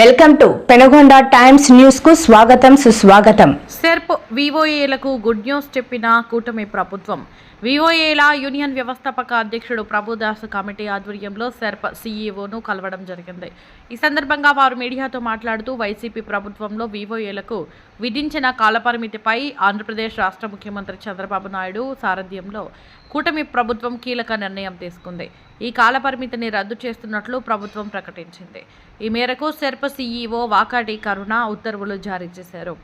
Welcome to Penagonda times న్యూస్కు స్వాగతం సుస్వాగతం. సెర్ప్ వివోఏలకు గుడ్ న్యూస్ చెప్పిన కూటమి ప్రభుత్వం. వివోఏల యూనియన్ వ్యవస్థాపక అధ్యక్షుడు ప్రభుదాస్ కమిటీ ఆధ్వర్యంలో సెర్ప్ సీఈఓను కలవడం జరిగింది. ఈ సందర్భంగా వారు మీడియాతో మాట్లాడుతూ వైసీపీ ప్రభుత్వంలో వివోఏలకు విధించిన కాలపరిమితిపై ఆంధ్రప్రదేశ్ రాష్ట్ర ముఖ్యమంత్రి చంద్రబాబు నాయుడు సారథ్యంలో కూటమి ప్రభుత్వం కీలక నిర్ణయం తీసుకుంది. ఈ కాలపరిమితిని రద్దు చేస్తున్నట్లు ప్రభుత్వం ప్రకటించింది. ఈ మేరకు సెర్ప్ సీఈఓ వాకాటి కరుణ ఉత్తర్వులు జారీ చేశారు.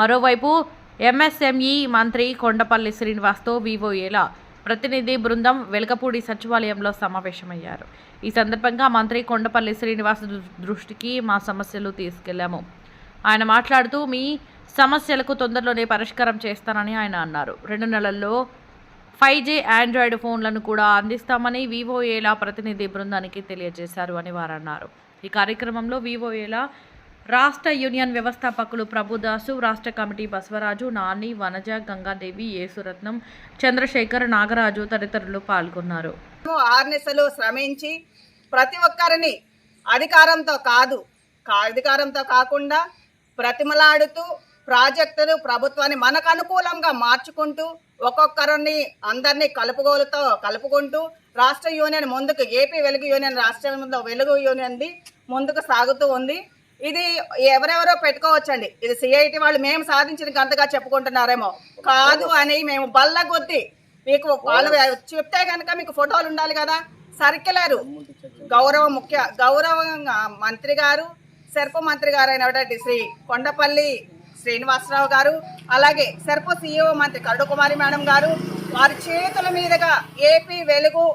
మరోవైపు ఎంఎస్ఎంఈ మంత్రి కొండపల్లి శ్రీనివాస్తో వివోఏల ప్రతినిధి బృందం వెలకపూడి సచివాలయంలో సమావేశమయ్యారు. ఈ సందర్భంగా మంత్రి కొండపల్లి శ్రీనివాస్ దృష్టికి మా సమస్యలు తీసుకెళ్ళాము. ఆయన మాట్లాడుతూ మీ సమస్యలకు తొందరలోనే పరిష్కారం చేస్తానని ఆయన అన్నారు. రెండు నెలల్లో ఫైవ్ జీ ఆండ్రాయిడ్ ఫోన్లను కూడా అందిస్తామని వివోఏల ప్రతినిధి బృందానికి తెలియజేశారు అని వారు అన్నారు ఈ కార్యక్రమంలో వివోఏల రాష్ట్ర యూనియన్ వ్యవస్థాపకులు ప్రభుదాసు రాష్ట్ర కమిటీ బసవరాజు నాని వనజ గంగాదేవి యేసురత్నం చంద్రశేఖర్ నాగరాజు తదితరులు పాల్గొన్నారు. ఆర్నెసలు శ్రమించి ప్రతి ఒక్కరిని అధికారంతో కాదు అధికారంతో కాకుండా ప్రతిమలాడుతూ ప్రాజెక్టులు ప్రభుత్వాన్ని మనకు అనుకూలంగా మార్చుకుంటూ ఒక్కొక్కరిని అందరినీ కలుపుగోలుతో కలుపుకుంటూ రాష్ట్ర యూనియన్ ముందుకు ఏపీ వెలుగు యూనియన్ రాష్ట్రంలో వెలుగు యూనియన్ది ముందుకు సాగుతూ ఉంది. ఇది ఎవరెవరో పెట్టుకోవచ్చండి. ఇది సిఐటి వాళ్ళు మేము సాధించిన గంతగా చెప్పుకుంటున్నారేమో. కాదు అని మేము బల్ల కొద్దీ మీకు వాళ్ళు చెప్తే కనుక మీకు ఫోటోలు ఉండాలి కదా. సర్కిలరు గౌరవ ముఖ్య గౌరవ మంత్రి గారు సెర్ప మంత్రి గారు అయినటువంటి శ్రీ కొండపల్లి శ్రీనివాసరావు గారు అలాగే సెర్ప సిఇఓ మంత్రి కరుణకుమారి మేడం గారు వారి చేతుల మీదుగా ఏపీ వెలుగు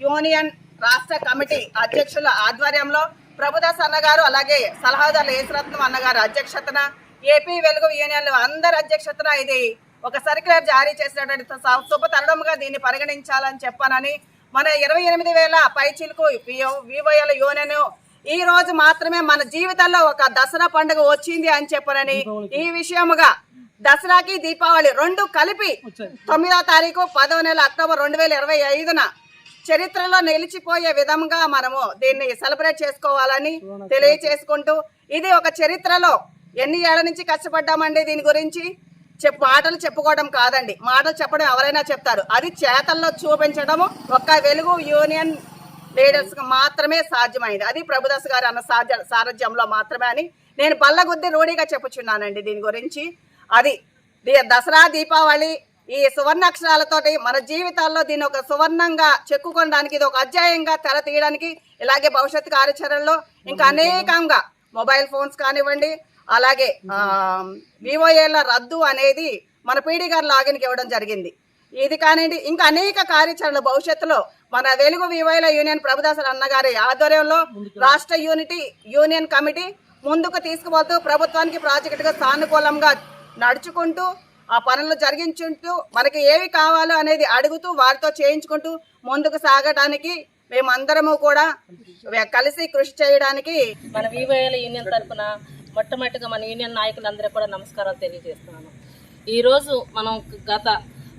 యూనియన్ రాష్ట్ర కమిటీ అధ్యక్షుల ఆధ్వర్యంలో ప్రభుదాస్ అన్నగారు అలాగే సలహాదారులు యేసురత్నం అన్నగారు అధ్యక్షతన ఏపీ వెలుగు యూనియన్లు అందరి అధ్యక్షతన ఇది ఒక సర్క్యులర్ జారీ చేసినటువంటి శుభ తరుణంగా దీన్ని పరిగణించాలని చెప్పానని మన ఇరవై ఎనిమిది వేల పైచీలకు వివోఎల్ యూనియన్ ఈ రోజు మాత్రమే మన జీవితంలో ఒక దసరా పండుగ వచ్చింది అని చెప్పనని ఈ విషయముగా దసరాకి దీపావళి రెండు కలిపి తొమ్మిదో తారీఖు పదో నెల అక్టోబర్ రెండు వేల ఇరవై ఐదున చరిత్రలో నిలిచిపోయే విధంగా మనము దీన్ని సెలబ్రేట్ చేసుకోవాలని తెలియచేసుకుంటూ ఇది ఒక చరిత్రలో ఎన్ని ఏళ్ళ నుంచి కష్టపడ్డామండి దీని గురించి? చెప్పు మాటలు చెప్పుకోవడం కాదండి. మాటలు చెప్పడం ఎవరైనా చెప్తారు. అది చేతల్లో చూపించడము ఒక్క వెలుగు యూనియన్ లీడర్స్ మాత్రమే సాధ్యమైంది. అది ప్రభుదాస్ గారి అన్న సాధ్య సారథ్యంలో మాత్రమే అని నేను బల్లగుద్ది రూఢిగా చెప్పుచున్నానండి దీని గురించి. అది దసరా దీపావళి ఈ సువర్ణ అక్షరాలతోటి మన జీవితాల్లో దీన్ని ఒక సువర్ణంగా చెక్కుకోవడానికి ఇది ఒక అధ్యాయంగా తెర తీయడానికి ఇలాగే భవిష్యత్ కార్యాచరణలో ఇంకా అనేకంగా మొబైల్ ఫోన్స్ కానివ్వండి అలాగే వివోఏల రద్దు అనేది మన పీడీ గారు లాగిన్కి ఇవ్వడం జరిగింది. ఇది కానివ్వండి ఇంకా అనేక కార్యాచరణలు భవిష్యత్తులో మన వెలుగు వివోఏల యూనియన్ ప్రభుదాసర్ అన్నగారి ఆధ్వర్యంలో రాష్ట్ర యూనిటీ యూనియన్ కమిటీ ముందుకు తీసుకుపోతూ ప్రభుత్వానికి ప్రాజెక్టుగా సానుకూలంగా నడుచుకుంటూ ఆ పనులు జరిగించుంటూ మనకి ఏవి కావాలో అనేది అడుగుతూ వారితో చేయించుకుంటూ ముందుకు సాగడానికి మేమందరము కూడా కలిసి కృషి చేయడానికి మన వివైఎల్ యూనియన్ తరఫున మొట్టమొదటిగా మన యూనియన్ నాయకులందరూ కూడా నమస్కారాలు తెలియజేస్తున్నాను. ఈరోజు మనం గత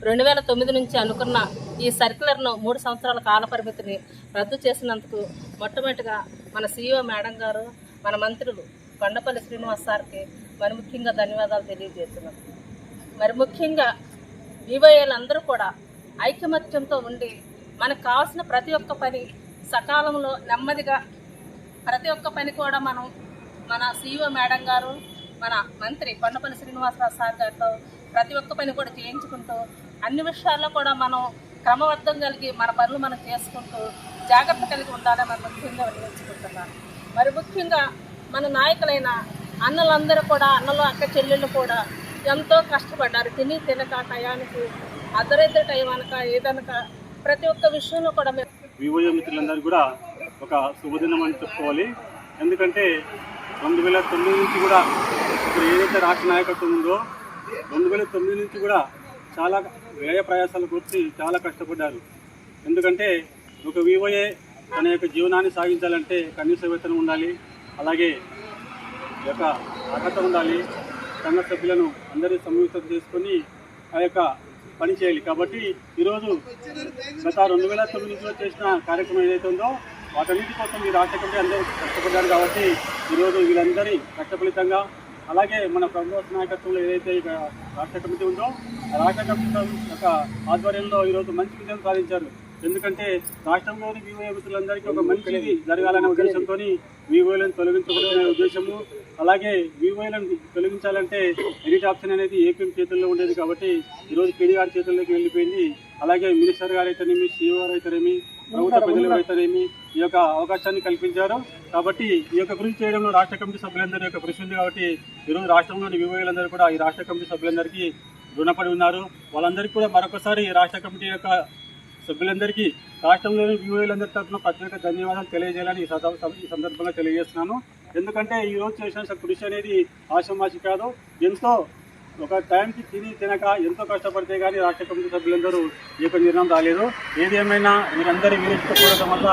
రెండు వేల తొమ్మిది నుంచి అనుకున్న ఈ సర్క్యులర్ను మూడు సంవత్సరాల కాల పరిమితిని రద్దు చేసినందుకు మొట్టమొదటిగా మన సీఈఓ మేడం గారు మన మంత్రులు కొండపల్లి శ్రీనివాస్ సార్కి మరి ముఖ్యంగా ధన్యవాదాలు తెలియజేస్తున్నాం మరి ముఖ్యంగా వివోఏలు అందరూ కూడా ఐకమత్యంతో ఉండి మనకు కావాల్సిన ప్రతి ఒక్క పని సకాలంలో నెమ్మదిగా ప్రతి ఒక్క పని కూడా మనం మన సీఈఓ మేడం గారు మన మంత్రి కొండపల్లి శ్రీనివాసరావు సార్ గారితో ప్రతి ఒక్క పని కూడా చేయించుకుంటూ అన్ని విషయాల్లో కూడా మనం క్రమబద్ధం కలిగి మన పనులు మనం చేసుకుంటూ జాగ్రత్త కలిగి ఉండాలని మనం ముఖ్యంగా వినియోగించుకుంటున్నాను. మరి ముఖ్యంగా మన నాయకులైన అన్నలందరూ కూడా అన్నలు అక్క చెల్లెళ్ళు కూడా ఎంతో కష్టపడ్డారు. తిని తినక టయానికి అర్ధరైతే టైం అనక ఏదనక ప్రతి ఒక్క విషయంలో కూడా మేము వివోఏ మిత్రులందరూ కూడా ఒక శుభదినం అని చెప్పుకోవాలి. ఎందుకంటే రెండు వేల తొమ్మిది నుంచి కూడా ఇప్పుడు ఏదైతే రాష్ట్ర నాయకత్వం ఉందో రెండు వేల తొమ్మిది నుంచి కూడా చాలా వ్యయ ప్రయాసాలు వచ్చి చాలా కష్టపడ్డారు. ఎందుకంటే ఒక వివోఏ తన యొక్క జీవనాన్ని సాగించాలంటే కనీస వేతనం ఉండాలి అలాగే యొక్క అర్హత ఉండాలి సంఘ సభ్యులను అందరి సంయుక్తం చేసుకొని ఆ యొక్క పని చేయాలి. కాబట్టి ఈరోజు గత రెండు వేల తొమ్మిదిలో చేసిన కార్యక్రమం ఏదైతే ఉందో వాటన్నిటి కోసం ఈ రాష్ట్ర కమిటీ అందరూ కష్టపడ్డారు కాబట్టి ఈరోజు వీళ్ళందరి కష్టఫలితంగా అలాగే మన ప్రభుత్వ నాయకత్వంలో ఏదైతే ఇక రాష్ట్ర కమిటీ ఉందో రాష్ట్ర కమిటీ యొక్క ఆధ్వర్యంలో ఈరోజు మంచి విజయం సాధించారు. ఎందుకంటే రాష్ట్రంలోని వివో మిత్రులందరికీ ఒక మంచిది జరగాలనే ఉద్దేశంతో వివోలను తొలగించకూడదనే ఉద్దేశము. అలాగే వివోలను తొలగించాలంటే ఎడిట్ ఆప్షన్ అనేది ఏపీ చేతుల్లో ఉండేది కాబట్టి ఈరోజు పీడీ గారి చేతుల్లోకి వెళ్ళిపోయింది. అలాగే మినిస్టర్ గారు అయితేనేమి సీఓ గారు అయితేనేమి ప్రభుత్వ ప్రజలు అయితేనేమి ఈ యొక్క అవకాశాన్ని కల్పించారు. కాబట్టి ఈ యొక్క కృషి చేయడంలో రాష్ట్ర కమిటీ సభ్యులందరి యొక్క కృషి ఉంది కాబట్టి ఈరోజు రాష్ట్రంలోని వివోలందరూ కూడా ఈ రాష్ట్ర కమిటీ సభ్యులందరికీ రుణపడి ఉన్నారు. వాళ్ళందరికీ కూడా మరొకసారి రాష్ట్ర కమిటీ యొక్క సభ్యులందరికీ రాష్ట్రంలోని వివోలందరి తరఫున ప్రత్యేక ధన్యవాదాలు తెలియజేయాలని ఈ సందర్భంగా తెలియజేస్తున్నాను. ఎందుకంటే ఈ రోజు చేసిన కృషి అనేది ఆశమాషి కాదు. ఎంతో ఒక టైంకి తిని తినక ఎంతో కష్టపడితే కానీ రాష్ట్ర కమిటీ సభ్యులందరూ ఈ యొక్క నిర్ణయం రాలేదు. ఏది ఏమైనా మీరందరి వినియోగించుకోవడం వల్ల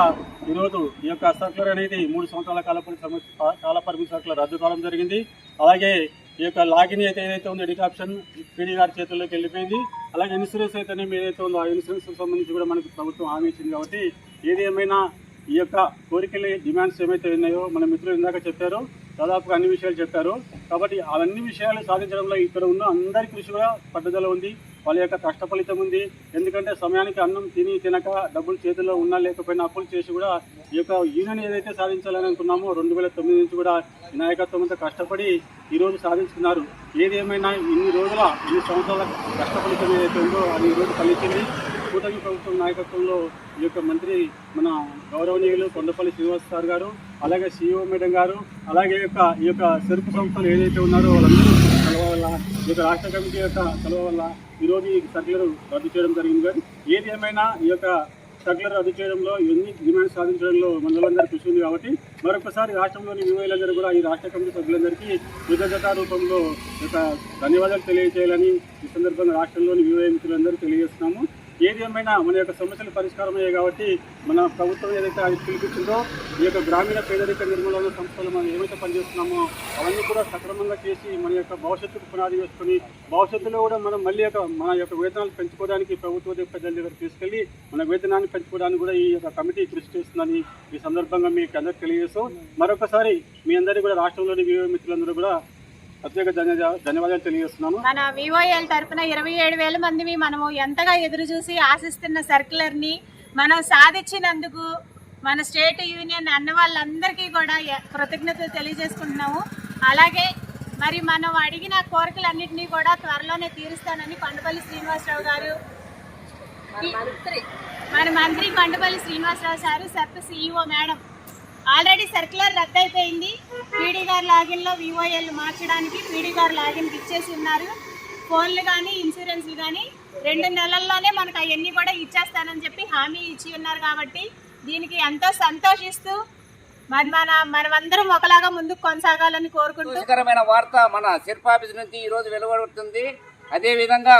ఈరోజు ఈ యొక్క సర్కులర్ అనేది మూడు సంవత్సరాల కాల పరిమితి కాల పరిమితి సర్కులర్ రద్దు కావడం జరిగింది. అలాగే ఈ యొక్క లాగిన్ అయితే ఏదైతే ఉందో ఎడిట్ ఆప్షన్ పీడీ గారి చేతుల్లోకి వెళ్ళిపోయింది. అలాగే ఇన్సూరెన్స్ అయితేనే ఏదైతే ఉందో ఆ ఇన్సూరెన్స్ సంబంధించి కూడా మనకు ప్రభుత్వం హామీ ఇచ్చింది కాబట్టి ఏది ఏమైనా ఈ యొక్క కోరికలు డిమాండ్స్ ఏమైతే ఉన్నాయో మన మిత్రులు ఇందాక చెప్పారు. దాదాపుగా అన్ని విషయాలు చెప్పారు. కాబట్టి అవన్నీ విషయాలు సాధించడంలో ఇక్కడ ఉన్న అందరి కృషి కూడా పట్టుదల ఉంది. వాళ్ళ యొక్క కష్ట ఫలితం ఉంది. ఎందుకంటే సమయానికి అన్నం తిని తినక డబ్బులు చేతిలో ఉన్నా లేకపోయినా అప్పులు చేసి కూడా ఈ యొక్క యూనియన్ ఏదైతే సాధించాలని అనుకున్నామో రెండు వేల తొమ్మిది నుంచి కూడా నాయకత్వంతో కష్టపడి ఈ రోజు సాధించుకున్నారు. ఏదేమైనా ఇన్ని రోజుల ఇన్ని సంవత్సరాల కష్ట ఫలితం ఏదైతే ఉందో అది ఈ రోజు ఫలించింది. కూటమి ప్రభుత్వం నాయకత్వంలో ఈ యొక్క మంత్రి మన గౌరవనీయులు కొండపల్లి శ్రీనివాస్ సార్ గారు అలాగే సిఇఓ మేడం గారు అలాగే యొక్క ఈ యొక్క చెరుకు సంస్థలు ఏదైతే ఉన్నారో వాళ్ళందరూ వల్ల ఈ యొక్క రాష్ట్ర కమిటీ యొక్క సెలవు వల్ల ఈరోజు ఈ సర్క్యులర్ రద్దు చేయడం జరిగింది. కానీ ఏది ఏమైనా ఈ యొక్క సర్క్యులర్ రద్దు చేయడంలో ఎన్ని డిమాండ్స్ సాధించడంలో మనలందరూ కృషి ఉంది కాబట్టి మరొకసారి రాష్ట్రంలోని వివోలందరూ కూడా ఈ రాష్ట్ర కమిటీ సభ్యులందరికీ కృతజ్ఞత రూపంలో ఈ యొక్క ధన్యవాదాలు తెలియజేయాలని ఈ సందర్భంగా రాష్ట్రంలోని వివో మిత్రులందరూ తెలియజేస్తున్నాము. ఏది ఏమైనా మన యొక్క సమస్యలు పరిష్కారం అయ్యాయి కాబట్టి మన ప్రభుత్వం ఏదైతే అది పిలిపించిందో ఈ యొక్క గ్రామీణ పేదరిక నిర్మూలన సంస్థలు మనం ఏమైతే పనిచేస్తున్నామో అవన్నీ కూడా సక్రమంగా చేసి మన యొక్క భవిష్యత్తుకు పునాది వేసుకొని భవిష్యత్తులో కూడా మనం మళ్ళీ యొక్క మన యొక్క వేతనాలు పెంచుకోవడానికి ప్రభుత్వ ప్రజల దగ్గర తీసుకెళ్ళి మన వేతనాన్ని పెంచుకోవడానికి కూడా ఈ యొక్క కమిటీ కృషి చేస్తుందని ఈ సందర్భంగా మీకు అందరికీ తెలియజేస్తాం మరొకసారి మీ అందరికీ కూడా రాష్ట్రంలోని వివో మిత్రులందరూ కూడా ప్రత్యేక ధన్యవాదాలు ధన్యవాదాలు తెలియజేస్తున్నాను. మన వివోఎల్ తరపున ఇరవై ఏడు వేల మందివి మనము ఎంతగా ఎదురు చూసి ఆశిస్తున్న సర్క్యులర్ని మనం సాధించినందుకు మన స్టేట్ యూనియన్ అన్న వాళ్ళందరికీ కూడా కృతజ్ఞతలు తెలియజేసుకుంటున్నాము. అలాగే మరి మనం అడిగిన కోరికలన్నింటినీ కూడా త్వరలోనే తీరుస్తానని కొండపల్లి శ్రీనివాసరావు గారు మన మంత్రి. Kondapalli Srinivasarao sir SERP CEO madam. Already circular రద్దయిపోయింది. PD గారు లాగిన్లో విఓఎల్ మార్చడానికి పీడీ గారు లాగిన్ ఇచ్చేసి ఉన్నారు. ఫోన్లు కానీ ఇన్సూరెన్స్లు కానీ రెండు నెలల్లోనే మనకు అవన్నీ కూడా ఇచ్చేస్తానని చెప్పి హామీ ఇచ్చి ఉన్నారు కాబట్టి దీనికి ఎంతో సంతోషిస్తూ మరి మన మనమందరం ఒకలాగా ముందుకు కొనసాగాలని కోరుకుంటూ వార్త మన శిల్పాఫీస్ నుంచి ఈ రోజు వెలువడుతుంది. అదేవిధంగా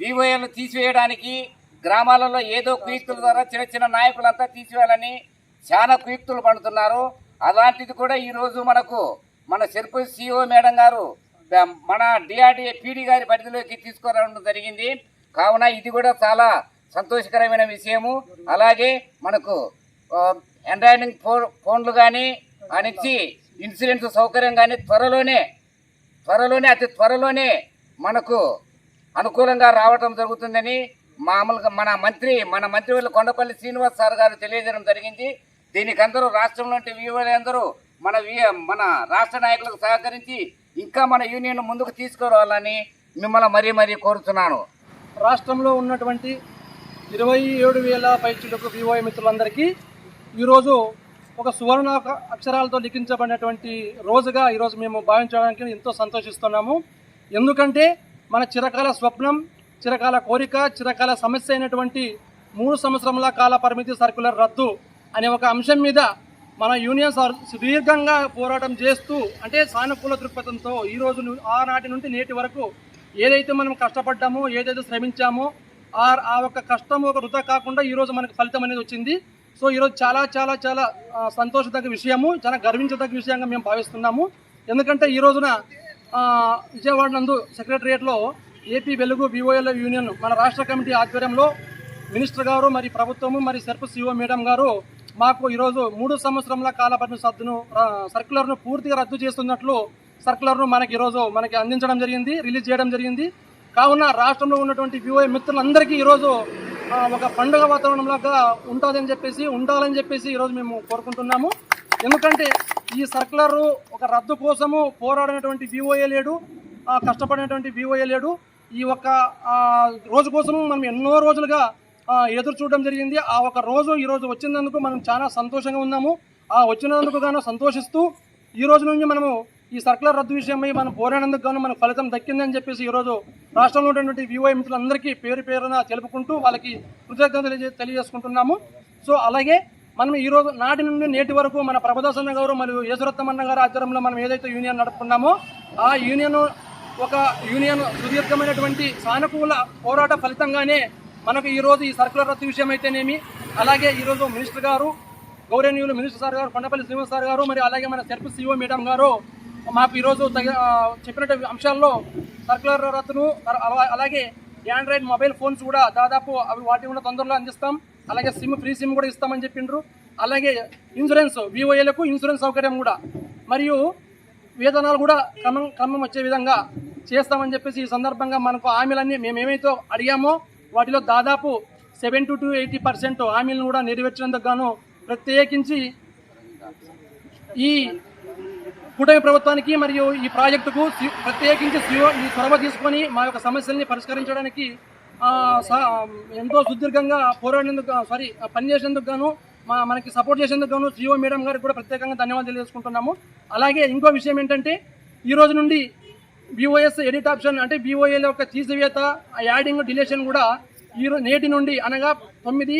వివోఏలు తీసివేయడానికి గ్రామాలలో ఏదో కుయుక్తుల ద్వారా చిన్న చిన్న నాయకులంతా తీసివేయాలని చాలా కుయుక్తులు పడుతున్నారు. అలాంటిది కూడా ఈ రోజు మనకు మన చెరుపు సిఇఓ మేడం గారు మన డిఆర్డిఏ పీడీ గారి పరిధిలోకి తీసుకురావడం జరిగింది. కావున ఇది కూడా చాలా సంతోషకరమైన విషయము. అలాగే మనకు ఎండ్రాయిడింగ్ ఫోన్ ఫోన్లు కానీ అనిచ్చి ఇన్సూరెన్స్ సౌకర్యం కానీ త్వరలోనే త్వరలోనే అతి త్వరలోనే మనకు అనుకూలంగా రావటం జరుగుతుందని మామూలుగా మన మంత్రి మన మంత్రి వాళ్ళ కొండపల్లి శ్రీనివాస్ సార్ గారు తెలియజేయడం జరిగింది. దీనికి అందరూ రాష్ట్రంలోని అందరూ మన మన రాష్ట్ర నాయకులకు సహకరించి ఇంకా మన యూనియన్ ముందుకు తీసుకురావాలని మిమ్మల్ని మరీ మరీ కోరుతున్నాను. రాష్ట్రంలో ఉన్నటువంటి ఇరవై ఏడు వేల పైచులకు వివోఐ మిత్రులందరికీ ఈరోజు ఒక సువర్ణ అక్షరాలతో లిఖించబడినటువంటి రోజుగా ఈరోజు మేము భావించడానికి ఎంతో సంతోషిస్తున్నాము. ఎందుకంటే మన చిరకాల స్వప్నం చిరకాల కోరిక చిరకాల సమస్య అయినటువంటి మూడు సంవత్సరముల కాల పరిమితి సర్కులర్ రద్దు అనే ఒక అంశం మీద మన యూనియన్ సర్- సుదీర్ఘంగా పోరాటం చేస్తూ అంటే సానుకూల దృక్పథంతో ఈ రోజు ఆనాటి నుండి నేటి వరకు ఏదైతే మనం కష్టపడ్డామో ఏదైతే శ్రమించామో ఆ ఆ ఒక కష్టం ఒక వృధా కాకుండా ఈరోజు మనకు ఫలితం అనేది వచ్చింది. సో ఈరోజు చాలా చాలా చాలా సంతోషదగ్గ విషయము చాలా గర్వించదగ్గ విషయంగా మేము భావిస్తున్నాము. ఎందుకంటే ఈ రోజున విజయవాడ నందు సెక్రటరియట్లో ఏపీ వెలుగు బీఓఎల్ యూనియన్ మన రాష్ట్ర కమిటీ ఆధ్వర్యంలో మినిస్టర్ గారు మరి ప్రభుత్వము మరి సర్పస్ సిఓ మేడం గారు మాకు ఈరోజు మూడు సంవత్సరముల కాలపరిమితి సద్దును సర్క్యులర్ను పూర్తిగా రద్దు చేస్తున్నట్లు సర్క్యులర్ను మనకి ఈరోజు మనకి అందించడం జరిగింది రిలీజ్ చేయడం జరిగింది. కావున రాష్ట్రంలో ఉన్నటువంటి వివో మిత్రులందరికీ ఈరోజు ఒక పండుగ వాతావరణంలాగా ఉంటుందని చెప్పేసి ఉండాలని చెప్పేసి ఈరోజు మేము కోరుకుంటున్నాము. ఎందుకంటే ఈ సర్క్యులర్ ఒక రద్దు కోసము పోరాడినటువంటి వివోఏ లేడు కష్టపడినటువంటి వివోఏ లేడు. ఈ ఒక్క రోజు కోసము మనం ఎన్నో రోజులుగా ఎదురు చూడడం జరిగింది. ఆ ఒక రోజు ఈరోజు వచ్చినందుకు మనం చాలా సంతోషంగా ఉన్నాము. ఆ వచ్చినందుకు గాను సంతోషిస్తూ ఈ రోజు నుంచి మనము ఈ సర్కులర్ రద్దు విషయమై మనం పోరాడేందుకు గాను మనకు ఫలితం దక్కిందని చెప్పేసి ఈరోజు రాష్ట్రంలో ఉన్నటువంటి వివోఐ మిత్రులందరికీ పేరు పేరున తెలుపుకుంటూ వాళ్ళకి కృతజ్ఞతలు తెలియజేసుకుంటున్నాము. సో అలాగే మనం ఈ రోజు నాటి నుండి నేటి వరకు మన ప్రభదాస్ గారు మరియు యేసురత్నమన్న గారు ఆధ్వర్యంలో మనం ఏదైతే యూనియన్ నడుపుకున్నామో ఆ యూనియన్ ఒక యూనియన్ సుదీర్ఘమైనటువంటి సానుకూల పోరాట ఫలితంగానే మనకు ఈరోజు ఈ సర్కులర్ రద్దు విషయం అయితేనేమి అలాగే ఈరోజు మినిస్టర్ గారు గౌరవనీయులు మినిస్టర్ సార్ గారు కొండపల్లి శ్రీనివాస్ సార్ గారు మరి అలాగే మన సెర్పు సిఓ మేడం గారు మాకు ఈరోజు తగ చెప్పినట్టు చెప్పినటువంటి అంశాల్లో సర్కులర్ రద్దును అలా- అలాగే ఆండ్రాయిడ్ మొబైల్ ఫోన్స్ కూడా దాదాపు అవి వాటి కూడా తొందరలో అందిస్తాం. అలాగే సిమ్ ఫ్రీ సిమ్ కూడా ఇస్తామని చెప్పిండ్రు. అలాగే ఇన్సూరెన్స్ వివోఏలకు ఇన్సూరెన్స్ సౌకర్యం కూడా. మరియు వేతనాలు కూడా క్రమం క్రమం వచ్చే విధంగా చేస్తామని చెప్పేసి ఈ సందర్భంగా మనకు హామీలన్నీ మేము ఏమైతే అడిగామో వాటిలో దాదాపు సెవెన్ టు ఎయిటీ పర్సెంట్ హామీలను కూడా నెరవేర్చినందుకు గాను ప్రత్యేకించి ఈ కూటమి ప్రభుత్వానికి మరియు ఈ ప్రాజెక్టుకు ప్రత్యేకించి సిఓ ఈ చొరవ తీసుకొని మా యొక్క సమస్యల్ని పరిష్కరించడానికి ఎంతో సుదీర్ఘంగా పోరాడినందుకు సారీ పనిచేసేందుకు గాను మా మనకి సపోర్ట్ చేసేందుకు గాను సిఓ మేడం గారికి కూడా ప్రత్యేకంగా ధన్యవాదాలు తెలియజేసుకుంటున్నాము. అలాగే ఇంకో విషయం ఏంటంటే ఈ రోజు నుండి బీఓఎస్ ఎడిట్ ఆప్షన్ అంటే బీఓఏల యొక్క తీసివేత ఆ యాడింగ్ డిలేషన్ కూడా ఈ నేటి నుండి అనగా తొమ్మిది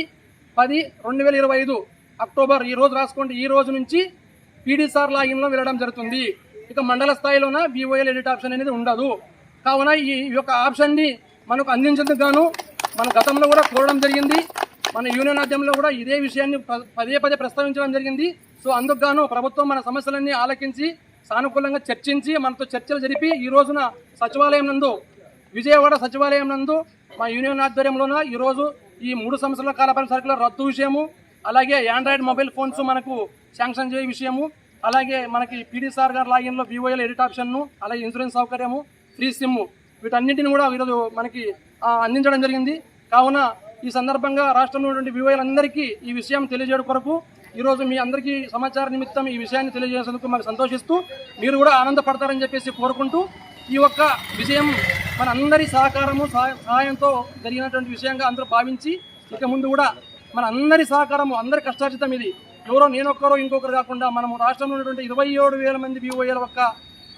పది రెండు వేల ఇరవై ఐదు అక్టోబర్ ఈ రోజు రాసుకోండి. ఈ రోజు నుంచి పీడీసార్ లాగిన్లో వెళ్ళడం జరుగుతుంది. ఇక మండల స్థాయిలోన బీఓఎల్ ఎడిట్ ఆప్షన్ అనేది ఉండదు. కావున ఈ యొక్క ఆప్షన్ని మనకు అందించేందుకు గాను మన గతంలో కూడా కోరడం జరిగింది. మన యూనియన్ మాధ్యమంలో కూడా ఇదే విషయాన్ని పదే పదే ప్రస్తావించడం జరిగింది. సో అందుకు గాను ప్రభుత్వం మన సమస్యలన్నీ ఆలకించి సానుకూలంగా చర్చించి మనతో చర్చలు జరిపి ఈ రోజున సచివాలయం నందు విజయవాడ సచివాలయం నందు మా యూనియన్ ఆధ్వర్యంలోన ఈరోజు ఈ మూడు సంవత్సరాల కాలపరి సరుకుల రద్దు విషయము అలాగే ఆండ్రాయిడ్ మొబైల్ ఫోన్స్ మనకు శాంక్షన్ చేయ విషయము అలాగే మనకి పీడీసార్ గారు లాగిన్లో బీఓఎల్ ఎడిట్ ఆప్షన్ను అలాగే ఇన్సూరెన్స్ సౌకర్యము ఫ్రీ సిమ్ వీటన్నింటిని కూడా ఈరోజు మనకి అందించడం జరిగింది. కావున ఈ సందర్భంగా రాష్ట్రంలో ఉన్నటువంటి అందరికీ ఈ విషయం తెలియజేయడం కొరకు ఈరోజు మీ అందరికీ సమాచార నిమిత్తం ఈ విషయాన్ని తెలియజేసేందుకు మాకు సంతోషిస్తూ మీరు కూడా ఆనందపడతారని చెప్పేసి కోరుకుంటూ ఈ ఒక్క విషయం మన అందరి సహకారము సహాయంతో జరిగినటువంటి విషయంగా అందరూ భావించి ఇక ముందు కూడా మన అందరి సహకారము అందరి కష్టార్జితం ఇది. ఎవరో నేనొక్కరో ఇంకొకరు కాకుండా మనము రాష్ట్రంలో ఉన్నటువంటి ఇరవై ఏడు వేల మంది బీఓఏల యొక్క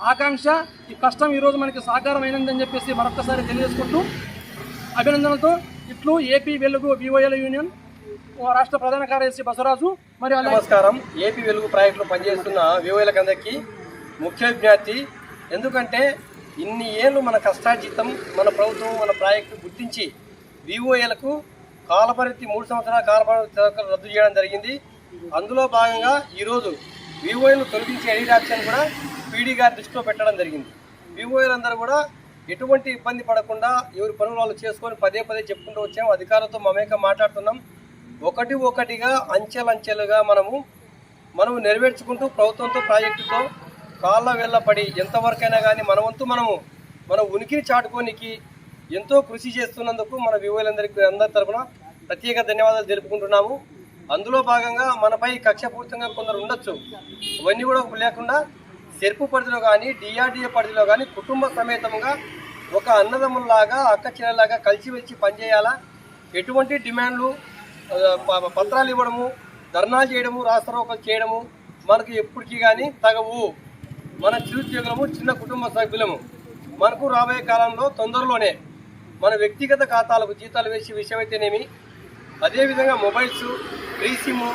ఆకాంక్ష ఈ కష్టం ఈరోజు మనకి సాకారం అయినందని చెప్పేసి మరొకసారి తెలియజేసుకుంటూ అభినందనలతో ఇట్లు ఏపీ వెలుగు బీఓఏల యూనియన్ రాష్ట్ర ప్రధాన కార్యదర్శి బసవరాజు మరియు నమస్కారం. ఏపీ వెలుగు ప్రాజెక్టులో పనిచేస్తున్న వివోలకు అందరికీ ముఖ్య విజ్ఞప్తి ఎందుకంటే ఇన్ని ఏళ్ళు మన కష్టార్జితం మన ప్రభుత్వం మన ప్రాజెక్టు గుర్తించి వివోఏలకు కాలపరిమితి మూడు సంవత్సరాల కాలపరిమితి రద్దు చేయడం జరిగింది. అందులో భాగంగా ఈరోజు వివోఏలు తొలగించే ఎడిడాక్షన్ కూడా పీడీ గారి దృష్టిలో పెట్టడం జరిగింది. వివోఏలందరూ కూడా ఎటువంటి ఇబ్బంది పడకుండా ఎవరి పనులు వాళ్ళు చేసుకొని పదే పదే చెప్పుకుంటూ వచ్చాము. అధికారులతో మమేక మాట్లాడుతున్నాం. ఒకటి ఒకటిగా అంచెలంచెలుగా మనము మనము నెరవేర్చుకుంటూ ప్రభుత్వంతో ప్రాజెక్టుతో కాళ్ళ వెళ్ళపడి ఎంతవరకైనా కానీ మన వంతు మనము మన ఉనికిని చాటుకోనికి ఎంతో కృషి చేస్తున్నందుకు మన వివోలందరికీ అందరి తరపున ప్రత్యేక ధన్యవాదాలు తెలుపుకుంటున్నాము. అందులో భాగంగా మనపై కక్షపూరితంగా కొందరు ఉండొచ్చు. ఇవన్నీ కూడా లేకుండా సెర్పు పరిధిలో కానీ డిఆర్డిఏ పరిధిలో కానీ కుటుంబ సమేతంగా ఒక అన్నదమ్ముల్లాగా అక్క చెల్లెలాగా కలిసిమెలిసి పనిచేయాలా? ఎటువంటి డిమాండ్లు పత్రాలు ఇవ్వడము ధర్నాలు చేయడము రాస్తారోకలు చేయడము మనకు ఎప్పటికీ కానీ తగవు. మన చిరుద్యోగులము చిన్న కుటుంబ సభ్యులము. మనకు రాబోయే కాలంలో తొందరలోనే మన వ్యక్తిగత ఖాతాలకు జీతాలు వేసే విషయం అయితేనేమి అదేవిధంగా మొబైల్స్ ఫ్రీ సిమ్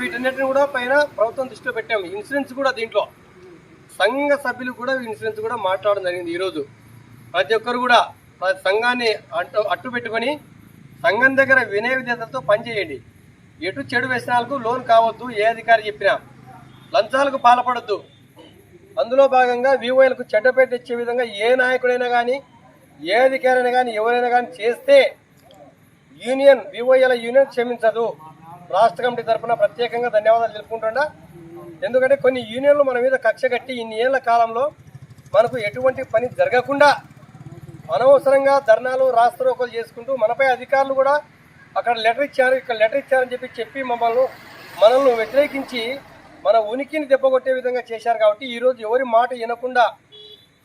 వీటన్నిటిని కూడా పైన ప్రభుత్వం దృష్టిలో పెట్టాము. ఇన్సూరెన్స్ కూడా దీంట్లో. సంఘ సభ్యులు కూడా ఇన్సూరెన్స్ కూడా మాట్లాడడం జరిగింది ఈరోజు. ప్రతి ఒక్కరు కూడా సంఘాన్ని అట్టు అట్టు పెట్టుకొని సంఘం దగ్గర వినయ విధేతలతో పనిచేయండి. ఎటు చెడు వ్యసనాలకు లోన్ కావద్దు ఏ అధికారి చెప్పినా. లంచాలకు పాల్పడద్దు. అందులో భాగంగా వివోలకు చెడ్డపేట ఇచ్చే విధంగా ఏ నాయకుడైనా కానీ ఏ అధికారైనా కానీ ఎవరైనా కానీ చేస్తే యూనియన్ వివోఎల యూనియన్ క్షమించదు. రాష్ట్ర కమిటీ తరఫున ప్రత్యేకంగా ధన్యవాదాలు తెలుపుకుంటున్నా. ఎందుకంటే కొన్ని యూనియన్లు మన మీద కక్ష కట్టి ఇన్ని ఏళ్ళ కాలంలో మనకు ఎటువంటి పని జరగకుండా అనవసరంగా ధర్నాలు రాస్తారోకలు చేసుకుంటూ మనపై అధికారులు కూడా అక్కడ లెటర్ ఇచ్చారు ఇక్కడ లెటర్ ఇచ్చారని చెప్పి చెప్పి మమ్మల్ని మనల్ని వ్యతిరేకించి మన ఉనికిని దెబ్బకొట్టే విధంగా చేశారు కాబట్టి ఈరోజు ఎవరి మాట వినకుండా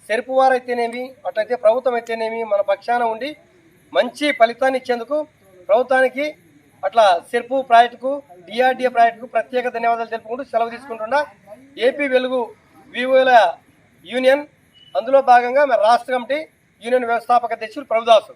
సెరుపువారైతేనేమి అట్లయితే ప్రభుత్వం అయితేనేమి మన పక్షాన ఉండి మంచి ఫలితాన్ని ఇచ్చేందుకు ప్రభుత్వానికి అట్లా సెర్పు ప్రాజెక్టుకు డిఆర్డిఏ ప్రాజెక్టుకు ప్రత్యేక ధన్యవాదాలు తెలుపుకుంటూ సెలవు తీసుకుంటున్నా. ఏపీ వెలుగు వివోల యూనియన్ అందులో భాగంగా మన రాష్ట్ర కమిటీ యూనియన్ వ్యవస్థాపక అధ్యక్షులు ప్రభుదాసు.